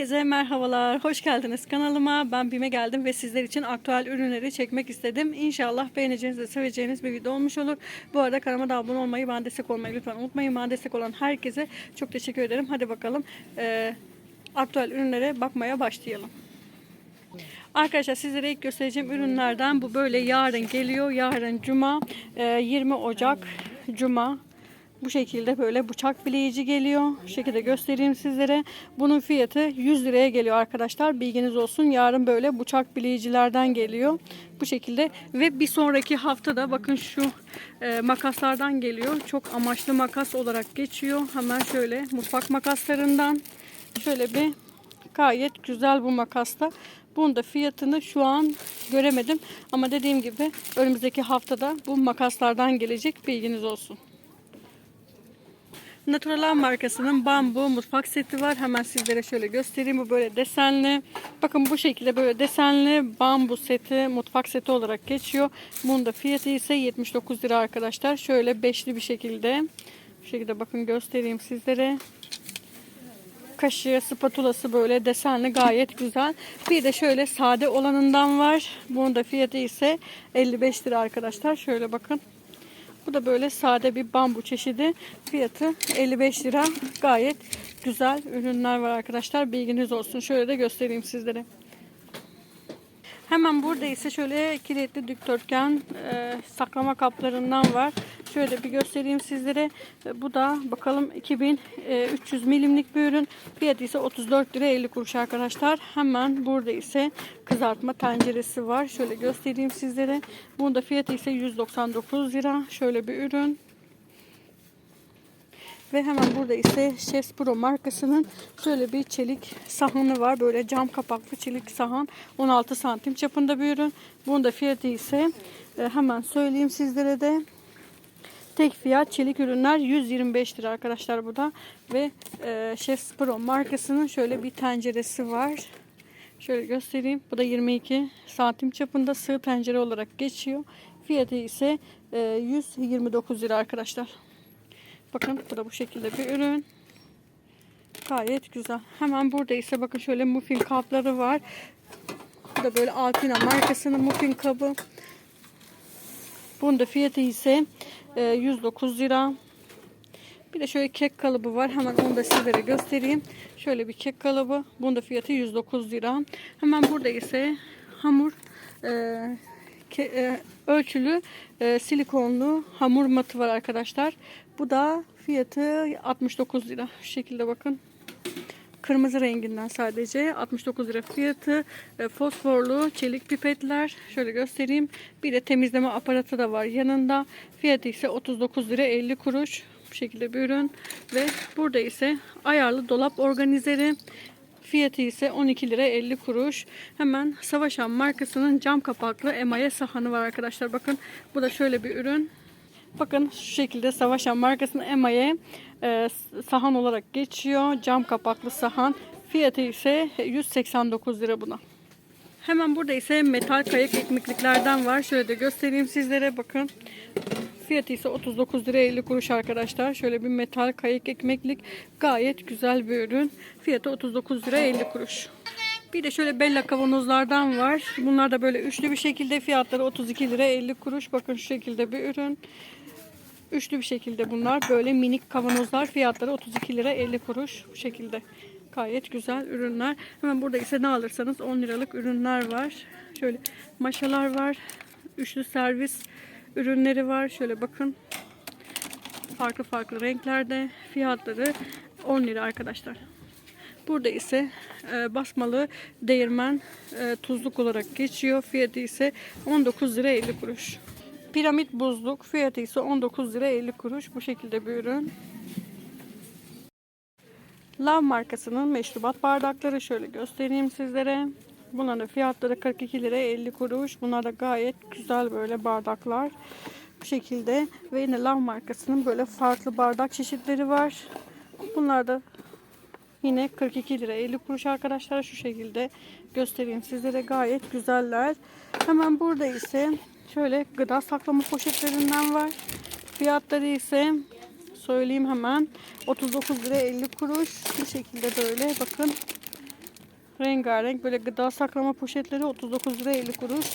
Herkese merhabalar, hoş geldiniz kanalıma. Ben Bime geldim ve sizler için aktüel ürünleri çekmek istedim. İnşallah beğeneceğiniz ve seveceğiniz bir video olmuş olur. Bu arada kanalıma da abone olmayı, bana destek olmayı lütfen unutmayın. Bana destek olan herkese çok teşekkür ederim. Hadi bakalım eee aktüel ürünlere bakmaya başlayalım. Arkadaşlar sizlere ilk göstereceğim ürünlerden bu böyle yarın geliyor. Yarın cuma eee, 20 Ocak cuma bu şekilde böyle bıçak bileyici geliyor. Şu şekilde göstereyim sizlere. Bunun fiyatı 100 liraya geliyor arkadaşlar. Bilginiz olsun. Yarın böyle bıçak bileyicilerden geliyor. Bu şekilde ve bir sonraki haftada bakın şu e, makaslardan geliyor. Çok amaçlı makas olarak geçiyor. Hemen şöyle mutfak makaslarından şöyle bir gayet güzel bu makasta. Bunun da fiyatını şu an göremedim. Ama dediğim gibi önümüzdeki haftada bu makaslardan gelecek. Bilginiz olsun. Naturalan markasının bambu mutfak seti var. Hemen sizlere şöyle göstereyim. Bu böyle desenli. Bakın bu şekilde böyle desenli bambu seti, mutfak seti olarak geçiyor. Bunun da fiyatı ise 79 lira arkadaşlar. Şöyle beşli bir şekilde. Bu şekilde bakın göstereyim sizlere. Kaşığı, spatulası böyle desenli gayet güzel. Bir de şöyle sade olanından var. Bunun da fiyatı ise 55 lira arkadaşlar. Şöyle bakın. Bu da böyle sade bir bambu çeşidi. Fiyatı 55 lira. Gayet güzel ürünler var arkadaşlar. Bilginiz olsun. Şöyle de göstereyim sizlere. Hemen burada ise şöyle kilitli dikdörtgen e, saklama kaplarından var. Şöyle bir göstereyim sizlere. Bu da bakalım 2300 milimlik bir ürün. Fiyatı ise 34 lira 50 kuruş arkadaşlar. Hemen burada ise kızartma tenceresi var. Şöyle göstereyim sizlere. Bunun da fiyatı ise 199 lira. Şöyle bir ürün. Ve hemen burada ise Chef Pro markasının şöyle bir çelik sahanı var. Böyle cam kapaklı çelik sahan. 16 santim çapında bir ürün. Bunun da fiyatı ise e, hemen söyleyeyim sizlere de. Tek fiyat çelik ürünler 125 lira arkadaşlar bu da. Ve e, Chef Pro markasının şöyle bir tenceresi var. Şöyle göstereyim. Bu da 22 santim çapında sığ tencere olarak geçiyor. Fiyatı ise e, 129 lira arkadaşlar. Bakın bu da bu şekilde bir ürün. Gayet güzel. Hemen burada ise bakın şöyle muffin kapları var. Bu da böyle Alpina markasının muffin kabı. Bunun da fiyatı ise e, 109 lira. Bir de şöyle kek kalıbı var. Hemen onu da sizlere göstereyim. Şöyle bir kek kalıbı. Bunun da fiyatı 109 lira. Hemen burada ise hamur e, ke- e, ölçülü e, silikonlu hamur matı var arkadaşlar. Bu da fiyatı 69 lira. Şu şekilde bakın. Kırmızı renginden sadece 69 lira fiyatı. E, fosforlu çelik pipetler. Şöyle göstereyim. Bir de temizleme aparatı da var yanında. Fiyatı ise 39 lira 50 kuruş. Bu şekilde bir ürün. Ve burada ise ayarlı dolap organizeri. Fiyatı ise 12 lira 50 kuruş. Hemen Savaşan markasının cam kapaklı emaye sahanı var arkadaşlar. Bakın bu da şöyle bir ürün. Bakın şu şekilde Savaşan markasının emaye e, sahan olarak geçiyor. Cam kapaklı sahan. Fiyatı ise 189 lira buna. Hemen burada ise metal kayık ekmekliklerden var. Şöyle de göstereyim sizlere bakın. Fiyatı ise 39 lira 50 kuruş arkadaşlar. Şöyle bir metal kayık ekmeklik. Gayet güzel bir ürün. Fiyatı 39 lira 50 kuruş. Bir de şöyle Bella kavanozlardan var. Bunlar da böyle üçlü bir şekilde fiyatları 32 lira 50 kuruş. Bakın şu şekilde bir ürün. Üçlü bir şekilde bunlar. Böyle minik kavanozlar fiyatları 32 lira 50 kuruş. Bu şekilde. Gayet güzel ürünler. Hemen burada ise ne alırsanız 10 liralık ürünler var. Şöyle maşalar var. Üçlü servis ürünleri var. Şöyle bakın. Farklı farklı renklerde. Fiyatları 10 lira arkadaşlar. Burada ise e, basmalı değirmen e, tuzluk olarak geçiyor. Fiyatı ise 19 lira 50 kuruş. Piramit buzluk fiyatı ise 19 lira 50 kuruş. Bu şekilde bir ürün. Lav markasının meşrubat bardakları şöyle göstereyim sizlere. Bunların fiyatları 42 lira 50 kuruş. Bunlar da gayet güzel böyle bardaklar. Bu şekilde ve yine Lav markasının böyle farklı bardak çeşitleri var. Bunlar da Yine 42 lira 50 kuruş arkadaşlar şu şekilde göstereyim sizlere gayet güzeller. Hemen burada ise şöyle gıda saklama poşetlerinden var. Fiyatları ise söyleyeyim hemen 39 lira 50 kuruş bu şekilde böyle bakın rengarenk böyle gıda saklama poşetleri 39 lira 50 kuruş.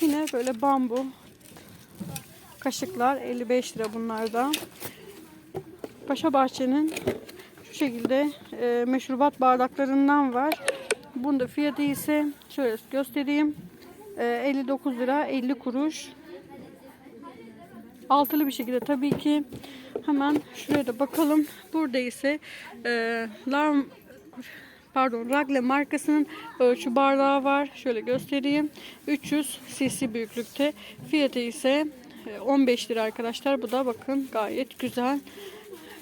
Yine böyle bambu kaşıklar 55 lira bunlarda. Paşa Bahçe'nin şu şekilde e, meşrubat bardaklarından var. Bunda fiyatı ise şöyle göstereyim. E, 59 lira 50 kuruş. Altılı bir şekilde tabii ki. Hemen şuraya da bakalım. Burada ise e, Larm pardon Ragle markasının ölçü bardağı var. Şöyle göstereyim. 300 cc büyüklükte. Fiyatı ise e, 15 lira arkadaşlar. Bu da bakın gayet güzel.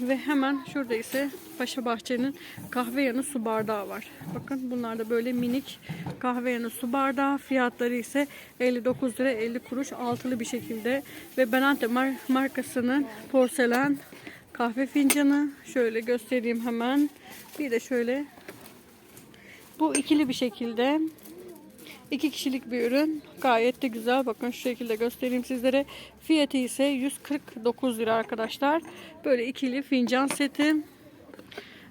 Ve hemen şurada ise Paşa Bahçe'nin kahve yanı su bardağı var. Bakın bunlar da böyle minik kahve yanı su bardağı. Fiyatları ise 59 lira 50 kuruş altılı bir şekilde. Ve Benante mar- markasının porselen kahve fincanı. Şöyle göstereyim hemen. Bir de şöyle bu ikili bir şekilde iki kişilik bir ürün. Gayet de güzel. Bakın şu şekilde göstereyim sizlere. Fiyatı ise 149 lira arkadaşlar. Böyle ikili fincan seti.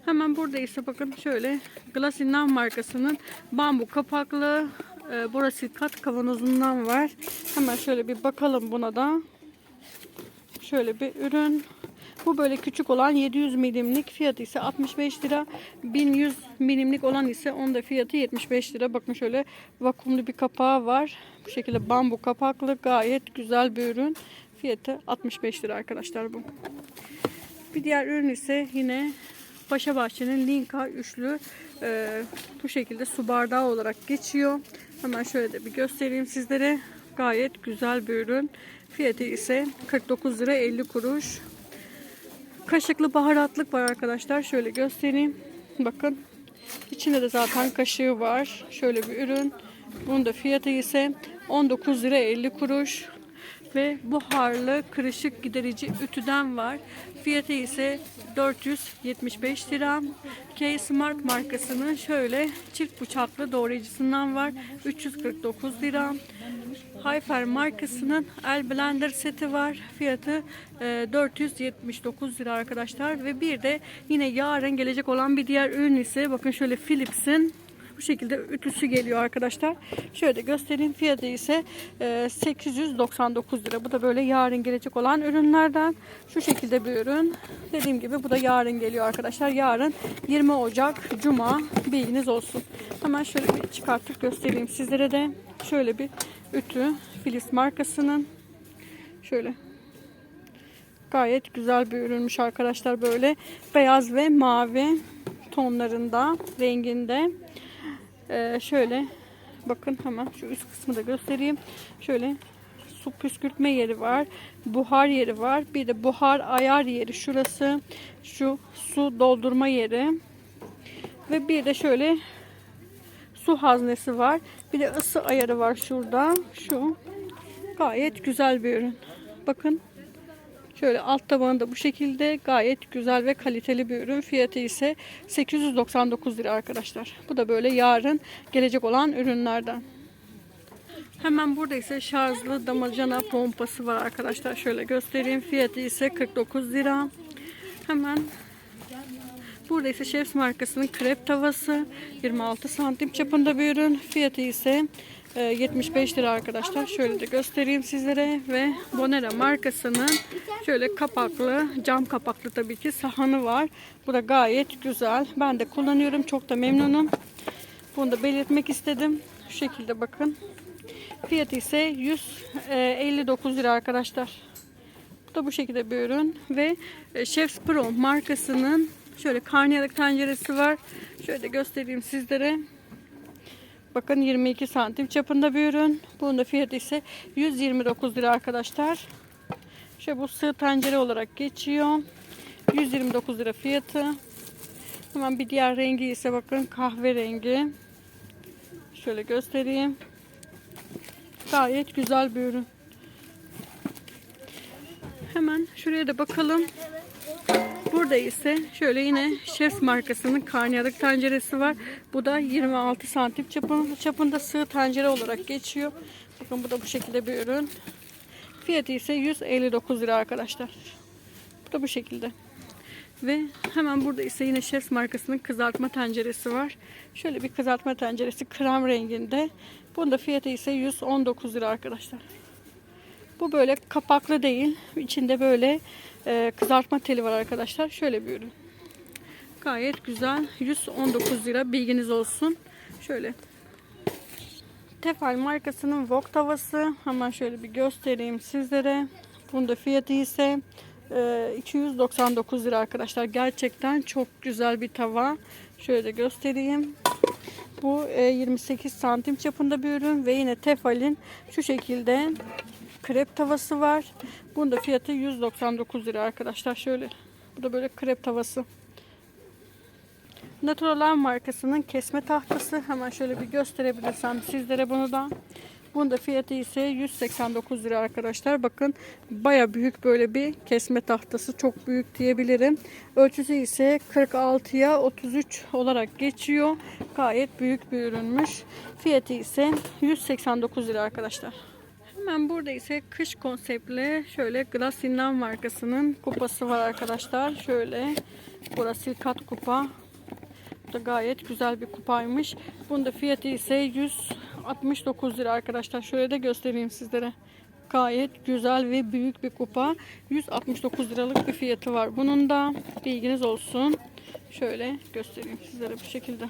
Hemen burada ise bakın şöyle Glasinam markasının bambu kapaklı e, borosikat kavanozundan var. Hemen şöyle bir bakalım buna da. Şöyle bir ürün. Bu böyle küçük olan 700 milimlik fiyatı ise 65 lira. 1100 milimlik olan ise onda fiyatı 75 lira. Bakın şöyle vakumlu bir kapağı var. Bu şekilde bambu kapaklı gayet güzel bir ürün. Fiyatı 65 lira arkadaşlar bu. Bir diğer ürün ise yine Paşa Bahçe'nin Linka üçlü e, bu şekilde su bardağı olarak geçiyor. Hemen şöyle de bir göstereyim sizlere. Gayet güzel bir ürün. Fiyatı ise 49 lira 50 kuruş. Kaşıklı baharatlık var arkadaşlar. Şöyle göstereyim. Bakın. İçinde de zaten kaşığı var. Şöyle bir ürün. Bunun da fiyatı ise 19 lira 50 kuruş. Ve buharlı kırışık giderici ütüden var. Fiyatı ise 475 lira. K Smart markasının şöyle çift bıçaklı doğrayıcısından var. 349 lira. Hayfer markasının el blender seti var. Fiyatı e, 479 lira arkadaşlar. Ve bir de yine yarın gelecek olan bir diğer ürün ise bakın şöyle Philips'in bu şekilde ütüsü geliyor arkadaşlar. Şöyle göstereyim. Fiyatı ise e, 899 lira. Bu da böyle yarın gelecek olan ürünlerden. Şu şekilde bir ürün. Dediğim gibi bu da yarın geliyor arkadaşlar. Yarın 20 Ocak Cuma bilginiz olsun. Hemen şöyle bir çıkartıp göstereyim sizlere de. Şöyle bir ütü. Philips markasının. Şöyle. Gayet güzel bir ürünmüş arkadaşlar böyle. Beyaz ve mavi tonlarında renginde. Ee, şöyle bakın hemen şu üst kısmı da göstereyim. Şöyle su püskürtme yeri var buhar yeri var. Bir de buhar ayar yeri şurası şu su doldurma yeri. Ve bir de şöyle su haznesi var bir de ısı ayarı var şurada şu gayet güzel bir ürün bakın Şöyle alt tabanı da bu şekilde gayet güzel ve kaliteli bir ürün. Fiyatı ise 899 lira arkadaşlar. Bu da böyle yarın gelecek olan ürünlerden. Hemen burada ise şarjlı damacana pompası var arkadaşlar. Şöyle göstereyim. Fiyatı ise 49 lira. Hemen Burada ise Chefs markasının krep tavası 26 santim çapında bir ürün. Fiyatı ise e, 75 lira arkadaşlar. Şöyle de göstereyim sizlere ve Bonera markasının şöyle kapaklı, cam kapaklı tabii ki sahanı var. Bu da gayet güzel. Ben de kullanıyorum. Çok da memnunum. Bunu da belirtmek istedim. Şu şekilde bakın. Fiyatı ise 159 lira arkadaşlar. Bu da bu şekilde bir ürün ve e, Chefs Pro markasının şöyle karnıyarık tenceresi var. Şöyle göstereyim sizlere. Bakın 22 santim çapında bir ürün. Bunun da fiyatı ise 129 lira arkadaşlar. Şöyle bu sığ tencere olarak geçiyor. 129 lira fiyatı. Hemen bir diğer rengi ise bakın kahverengi. Şöyle göstereyim. Gayet güzel bir ürün. Hemen şuraya da bakalım. Burada ise şöyle yine Chefs markasının karnıyarık tenceresi var. Bu da 26 santim çapında, çapında sığ tencere olarak geçiyor. Bakın bu da bu şekilde bir ürün. Fiyatı ise 159 lira arkadaşlar. Bu da bu şekilde. Ve hemen burada ise yine Chefs markasının kızartma tenceresi var. Şöyle bir kızartma tenceresi krem renginde. Bunun da fiyatı ise 119 lira arkadaşlar. Bu böyle kapaklı değil. İçinde böyle e, kızartma teli var arkadaşlar. Şöyle bir ürün. Gayet güzel. 119 lira. Bilginiz olsun. Şöyle. Tefal markasının wok tavası. Hemen şöyle bir göstereyim sizlere. Bunun da fiyatı ise e, 299 lira arkadaşlar. Gerçekten çok güzel bir tava. Şöyle de göstereyim. Bu e, 28 santim çapında bir ürün ve yine Tefal'in şu şekilde krep tavası var. Bunun da fiyatı 199 lira arkadaşlar. Şöyle. Bu da böyle krep tavası. Natural markasının kesme tahtası. Hemen şöyle bir gösterebilirsem sizlere bunu da. Bunun da fiyatı ise 189 lira arkadaşlar. Bakın baya büyük böyle bir kesme tahtası. Çok büyük diyebilirim. Ölçüsü ise 46'ya 33 olarak geçiyor. Gayet büyük bir ürünmüş. Fiyatı ise 189 lira arkadaşlar. Hemen burada ise kış konseptli şöyle Glasinlan markasının kupası var arkadaşlar. Şöyle burası silkat kupa. Bu da gayet güzel bir kupaymış. Bunun da fiyatı ise 169 lira arkadaşlar. Şöyle de göstereyim sizlere. Gayet güzel ve büyük bir kupa. 169 liralık bir fiyatı var. Bunun da bilginiz olsun. Şöyle göstereyim sizlere bu şekilde.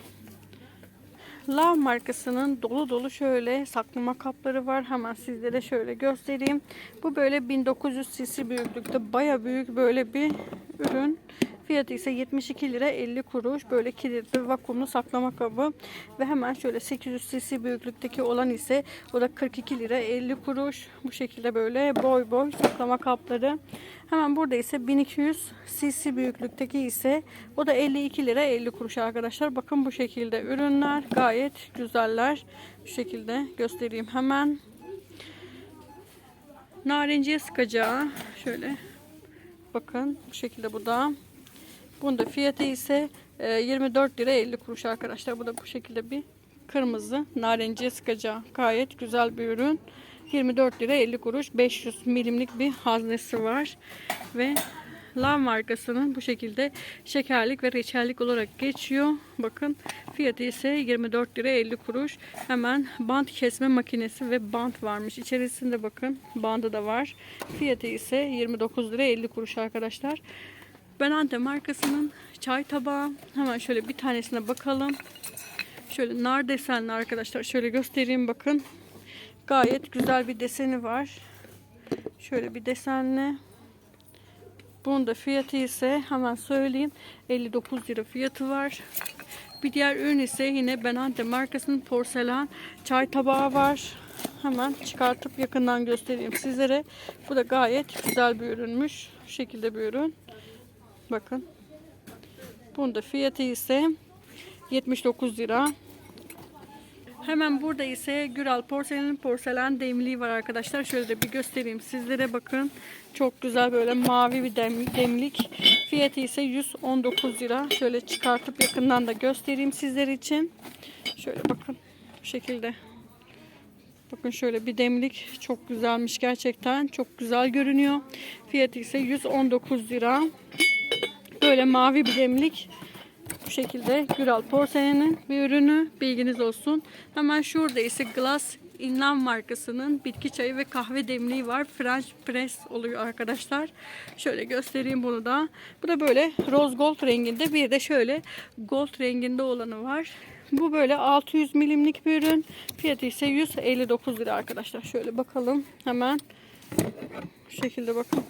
Lav markasının dolu dolu şöyle saklama kapları var. Hemen sizlere şöyle göstereyim. Bu böyle 1900 cc büyüklükte baya büyük böyle bir ürün. Fiyatı ise 72 lira 50 kuruş. Böyle kilitli vakumlu saklama kabı. Ve hemen şöyle 800 cc büyüklükteki olan ise o da 42 lira 50 kuruş. Bu şekilde böyle boy boy saklama kapları. Hemen burada ise 1200 cc büyüklükteki ise o da 52 lira 50 kuruş arkadaşlar. Bakın bu şekilde ürünler gayet güzeller. Şu şekilde göstereyim hemen. Narenciye sıkacağı şöyle bakın bu şekilde bu da. Bunun da fiyatı ise e, 24 lira 50 kuruş arkadaşlar. Bu da bu şekilde bir kırmızı narenciye sıkacağı gayet güzel bir ürün. 24 lira 50 kuruş 500 milimlik bir haznesi var ve Lav markasının bu şekilde şekerlik ve reçellik olarak geçiyor. Bakın fiyatı ise 24 lira 50 kuruş. Hemen bant kesme makinesi ve bant varmış. İçerisinde bakın bandı da var. Fiyatı ise 29 lira 50 kuruş arkadaşlar. Benante markasının çay tabağı. Hemen şöyle bir tanesine bakalım. Şöyle nar desenli arkadaşlar. Şöyle göstereyim bakın. Gayet güzel bir deseni var. Şöyle bir desenli. Bunun da fiyatı ise hemen söyleyeyim 59 lira fiyatı var. Bir diğer ürün ise yine Benante markasının porselen çay tabağı var. Hemen çıkartıp yakından göstereyim sizlere. Bu da gayet güzel bir ürünmüş. Şu şekilde bir ürün. Bakın. Bunun da fiyatı ise 79 lira. Hemen burada ise Güral Porselen'in porselen demliği var arkadaşlar. Şöyle de bir göstereyim sizlere bakın. Çok güzel böyle mavi bir dem- demlik. Fiyatı ise 119 lira. Şöyle çıkartıp yakından da göstereyim sizler için. Şöyle bakın. Bu şekilde. Bakın şöyle bir demlik. Çok güzelmiş gerçekten. Çok güzel görünüyor. Fiyatı ise 119 lira. Böyle mavi bir demlik. Bu şekilde Güral Porselen'in bir ürünü bilginiz olsun. Hemen şurada ise Glass Inland markasının bitki çayı ve kahve demliği var. French press oluyor arkadaşlar. Şöyle göstereyim bunu da. Bu da böyle rose gold renginde. Bir de şöyle gold renginde olanı var. Bu böyle 600 milimlik bir ürün. Fiyatı ise 159 lira arkadaşlar. Şöyle bakalım hemen. Şu şekilde bakın.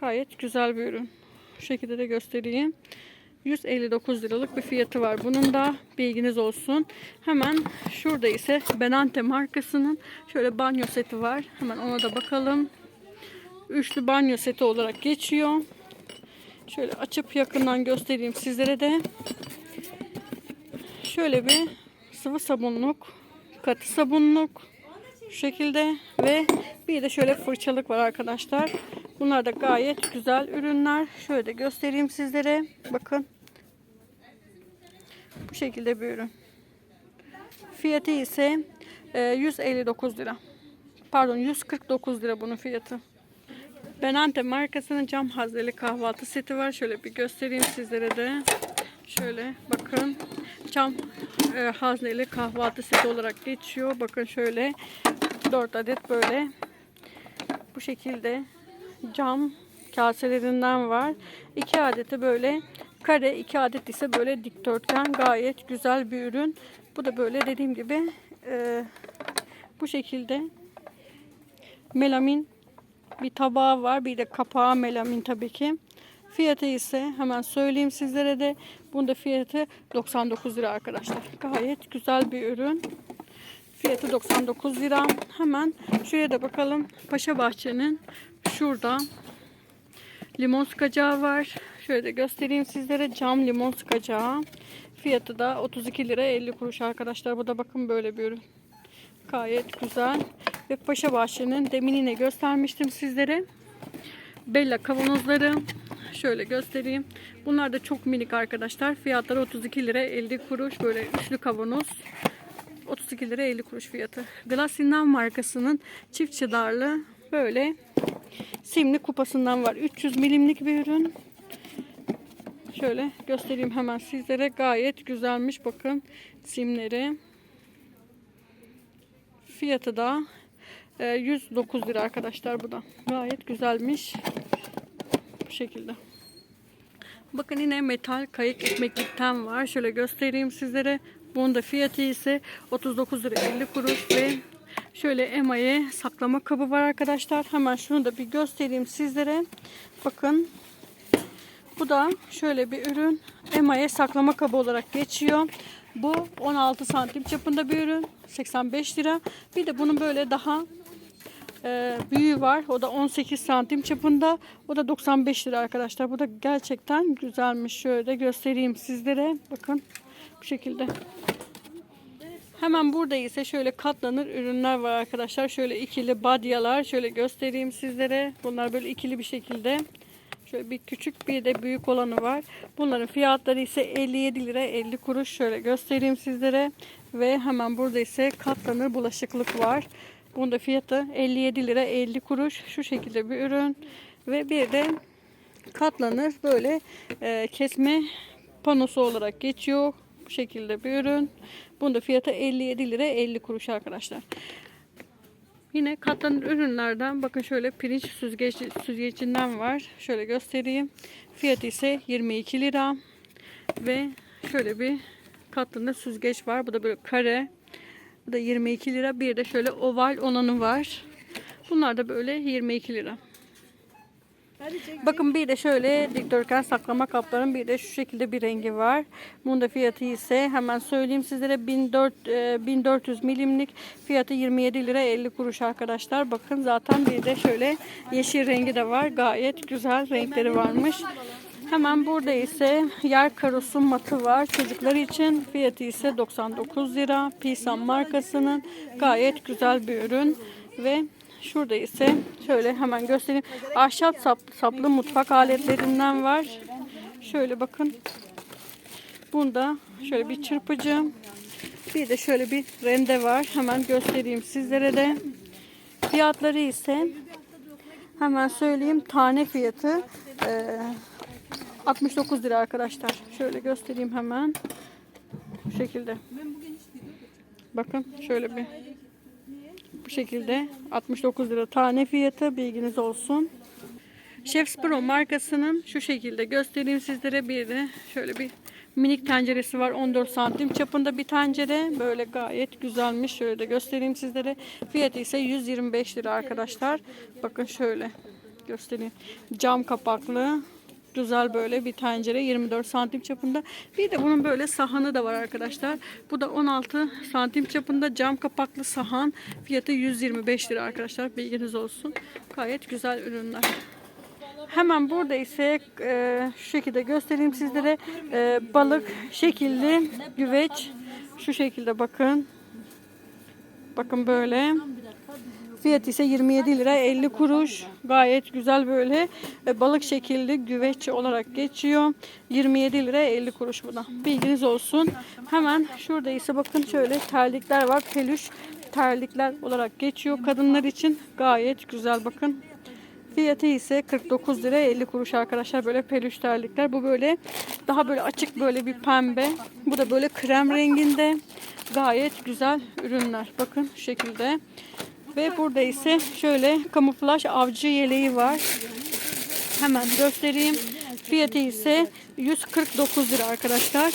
Gayet güzel bir ürün. Şu şekilde de göstereyim. 159 liralık bir fiyatı var. Bunun da bilginiz olsun. Hemen şurada ise Benante markasının şöyle banyo seti var. Hemen ona da bakalım. Üçlü banyo seti olarak geçiyor. Şöyle açıp yakından göstereyim sizlere de. Şöyle bir sıvı sabunluk, katı sabunluk şu şekilde ve bir de şöyle fırçalık var arkadaşlar. Bunlar da gayet güzel ürünler. Şöyle göstereyim sizlere. Bakın. Bu şekilde bir ürün. Fiyatı ise e, 159 lira. Pardon 149 lira bunun fiyatı. Benante markasının cam hazneli kahvaltı seti var. Şöyle bir göstereyim sizlere de. Şöyle bakın. Cam e, hazneli kahvaltı seti olarak geçiyor. Bakın şöyle 4 adet böyle bu şekilde cam kaselerinden var. 2 adeti böyle kare, 2 adet ise böyle dikdörtgen. Gayet güzel bir ürün. Bu da böyle dediğim gibi e, bu şekilde melamin bir tabağı var. Bir de kapağı melamin tabii ki. Fiyatı ise hemen söyleyeyim sizlere de. Bunda fiyatı 99 lira arkadaşlar. Gayet güzel bir ürün. Fiyatı 99 lira. Hemen şuraya da bakalım. Paşa Bahçe'nin şurada limon sıkacağı var. Şöyle göstereyim sizlere. Cam limon sıkacağı. Fiyatı da 32 lira 50 kuruş arkadaşlar. Bu da bakın böyle bir ürün. Gayet güzel. Ve Paşa Bahçe'nin demin yine göstermiştim sizlere. Bella kavanozları. Şöyle göstereyim. Bunlar da çok minik arkadaşlar. Fiyatları 32 lira 50 kuruş. Böyle üçlü kavanoz. 32 lira 50 kuruş fiyatı. Glasin'den markasının çift çıdarlı böyle simli kupasından var. 300 milimlik bir ürün. Şöyle göstereyim hemen sizlere. Gayet güzelmiş. Bakın simleri. Fiyatı da e, 109 lira arkadaşlar bu da. Gayet güzelmiş. Bu şekilde. Bakın yine metal kayık ekmeklikten var. Şöyle göstereyim sizlere. Bunun da fiyatı ise 39 lira 50 kuruş ve şöyle emaye saklama kabı var arkadaşlar. Hemen şunu da bir göstereyim sizlere. Bakın bu da şöyle bir ürün. Emaye saklama kabı olarak geçiyor. Bu 16 santim çapında bir ürün. 85 lira. Bir de bunun böyle daha e, büyüğü var. O da 18 santim çapında. O da 95 lira arkadaşlar. Bu da gerçekten güzelmiş. Şöyle göstereyim sizlere. Bakın bu şekilde. Hemen burada ise şöyle katlanır ürünler var arkadaşlar. Şöyle ikili badyalar. Şöyle göstereyim sizlere. Bunlar böyle ikili bir şekilde. Şöyle bir küçük bir de büyük olanı var. Bunların fiyatları ise 57 lira 50 kuruş. Şöyle göstereyim sizlere. Ve hemen burada ise katlanır bulaşıklık var. Bunun da fiyatı 57 lira 50 kuruş. Şu şekilde bir ürün. Ve bir de katlanır böyle e, kesme panosu olarak geçiyor. Bu şekilde bir ürün. Bunun da fiyatı 57 lira 50 kuruş arkadaşlar. Yine katlanır ürünlerden bakın şöyle pirinç süzgeç, süzgecinden var. Şöyle göstereyim. Fiyatı ise 22 lira. Ve şöyle bir katlanır süzgeç var. Bu da böyle kare. Bu da 22 lira. Bir de şöyle oval olanı var. Bunlar da böyle 22 lira. Bakın bir de şöyle dikdörtgen saklama kapların bir de şu şekilde bir rengi var. Bunun da fiyatı ise hemen söyleyeyim sizlere 1400, e, 1400 milimlik fiyatı 27 lira 50 kuruş arkadaşlar. Bakın zaten bir de şöyle yeşil rengi de var. Gayet güzel renkleri varmış. Hemen burada ise yer karosu matı var çocuklar için. Fiyatı ise 99 lira. Pisan markasının gayet güzel bir ürün ve Şurada ise şöyle hemen göstereyim. Ahşap sap, saplı mutfak aletlerinden var. Şöyle bakın. Bunda şöyle bir çırpıcı. Bir de şöyle bir rende var. Hemen göstereyim sizlere de. Fiyatları ise hemen söyleyeyim. Tane fiyatı e, 69 lira arkadaşlar. Şöyle göstereyim hemen. Bu şekilde. Bakın şöyle bir bu şekilde 69 lira tane fiyatı bilginiz olsun. Chef's Pro markasının şu şekilde göstereyim sizlere. Bir de şöyle bir minik tenceresi var 14 santim çapında bir tencere. Böyle gayet güzelmiş. Şöyle de göstereyim sizlere. Fiyatı ise 125 lira arkadaşlar. Bakın şöyle göstereyim. Cam kapaklı güzel böyle bir tencere 24 santim çapında. Bir de bunun böyle sahanı da var arkadaşlar. Bu da 16 santim çapında cam kapaklı sahan. Fiyatı 125 lira arkadaşlar. Bilginiz olsun. Gayet güzel ürünler. Hemen burada ise e, şu şekilde göstereyim sizlere. E, balık şekilli güveç. Şu şekilde bakın. Bakın böyle. Fiyat ise 27 lira 50 kuruş. Gayet güzel böyle e, balık şekilli güveç olarak geçiyor. 27 lira 50 kuruş bu da. Bilginiz olsun. Hemen şurada ise bakın şöyle terlikler var. Peluş terlikler olarak geçiyor. Kadınlar için gayet güzel bakın. Fiyatı ise 49 lira 50 kuruş arkadaşlar böyle peluş terlikler. Bu böyle daha böyle açık böyle bir pembe. Bu da böyle krem renginde. Gayet güzel ürünler. Bakın şekilde. Ve burada ise şöyle kamuflaj avcı yeleği var. Hemen göstereyim. Fiyatı ise 149 lira arkadaşlar.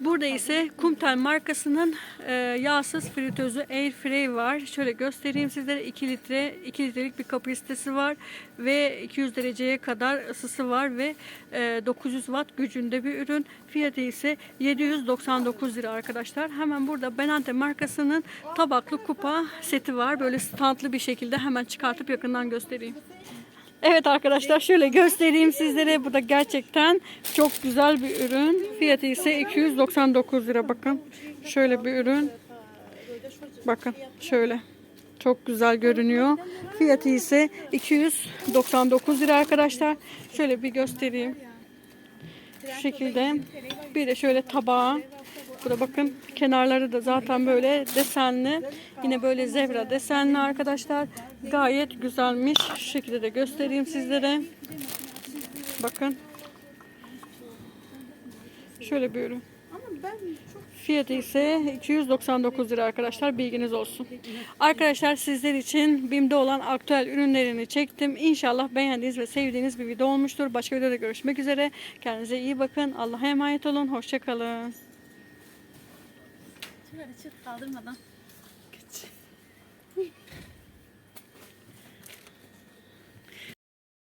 Burada ise Kumtel markasının e, yağsız fritözü Air Fry var. Şöyle göstereyim sizlere 2 litre 2 litrelik bir kapasitesi var ve 200 dereceye kadar ısısı var ve e, 900 watt gücünde bir ürün. Fiyatı ise 799 lira arkadaşlar. Hemen burada Benante markasının tabaklı kupa seti var. Böyle standlı bir şekilde hemen çıkartıp yakından göstereyim. Evet arkadaşlar şöyle göstereyim sizlere. Bu da gerçekten çok güzel bir ürün. Fiyatı ise 299 lira bakın. Şöyle bir ürün. Bakın şöyle. Çok güzel görünüyor. Fiyatı ise 299 lira arkadaşlar. Şöyle bir göstereyim. Şu şekilde. Bir de şöyle tabağı. Bu da bakın kenarları da zaten böyle desenli. Yine böyle zebra desenli arkadaşlar. Gayet güzelmiş. Şu şekilde de göstereyim sizlere. Bakın. Şöyle bir ürün. Fiyatı ise 299 lira arkadaşlar bilginiz olsun. Arkadaşlar sizler için BİM'de olan aktüel ürünlerini çektim. İnşallah beğendiğiniz ve sevdiğiniz bir video olmuştur. Başka videoda görüşmek üzere. Kendinize iyi bakın. Allah'a emanet olun. Hoşçakalın. Şöyle çıt kaldırmadan.